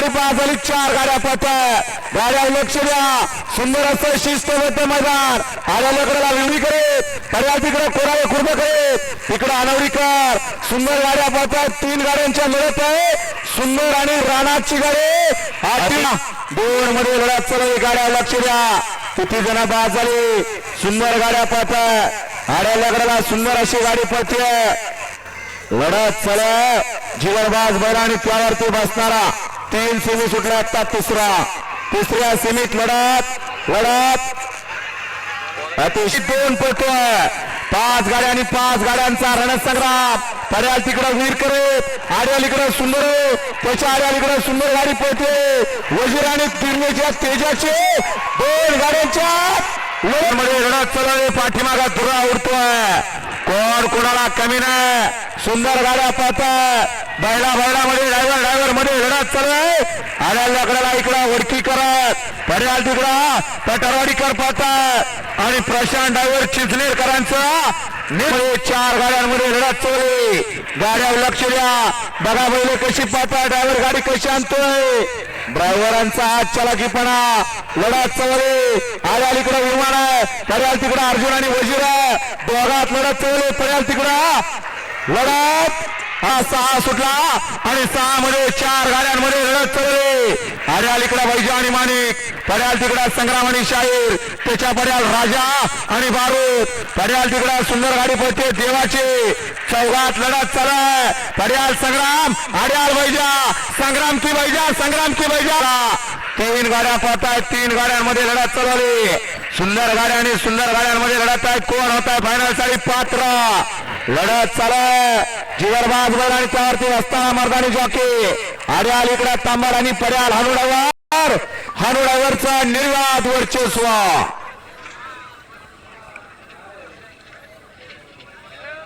गाडी पास झाली चार गाड्या पळतात गाड्या लक्ष द्या. सुंदर असं शिस्तबद्ध मैदान. आल्या लकडाला विवडी करीत. पर्याय तिकडे कोराळे खुर्द करीत. तिकडे अनवरीकर. सुंदर गाड्या पळतात तीन गाड्यांच्या लढत आहे. सुंदर आणि राणाची गाडी. दोन मध्ये लढत चालू गाड्या लक्ष द्या. किती जण बाद झाली. सुंदर गाड्या पळतात आड्या लकडाला सुंदर अशी गाडी पळते लढत चला जीवनबाज बैल आणि त्यावरती बसणारा. तीन सेमी सुटल्या आता तिसरा तिसऱ्या सेमीत लढत लढत. अतिशय दोन पळतोय. पाच गाड्या आणि पाच गाड्यांचा रणसंग्राम. पर्याल तिकडं वीर करत. आड्याल इकडं सुंदर त्याच्या आड्याल इकडं सुंदर गाडी पळते वजीर आणि तिरण्याच्या तेजाचे दोन गाड्यांच्या मध्ये लढत चालवली पाठीमागा दुरा उडतोय. कुणाला कमी नाही. सुंदर गाड्या पाहतात बैला बैलामध्ये ड्रायव्हर ड्रायव्हरमध्ये लढत चालू आहे आल्या लाकडाला इकडं ओळखी करत पडेल तिकडं. पटरवाडीकर पाहतात आणि प्रशांत डायव्हर चिंचनेरकरांचा चार गाड्यांमध्ये लढत चालली. गाड्या लक्ष द्या. बघा बैल कशी पाहता ड्रायव्हर गाडी कशी आणतोय. ड्रायव्हरांचा हात चलाकीपणा लढत चवले आल्या इकडं विमान आहे. पर्याल तिकडं अर्जुन आणि वजीर आहे. दोघात लढत चवले पर्याल तिकडं. लढत. हा सहा सुटला आणि सहा मध्ये चार गाड्यांमध्ये लढत चढले अरे अलीकडे वैजा आणि माणिक पड्याल तिकडा संग्राम आणि शाहीर त्याच्या पड्याल राजा आणि बारूद पड्याल तिकडा सुंदर गाडी पडते देवाचे. चौघात लढत चढ पड्याल संग्राम अड्याल वैजा. संग्राम की वैजा संग्राम की वैजा. तीन गाड्या पळतायत तीन गाड्यांमध्ये लढत चालवली सुंदर गाड्या आणि सुंदर गाड्यांमध्ये लढत आहेत. कोण होत आहे फायनलसाठी पात्र? लढत चालय जीवरबाज बैल आणि त्यावरती असताना मर्दानी जॉकी आड्याल इकडे तांबर आणि पर्याल हनुडावर. हनुडावरचा निर्वाद वर्चस्व.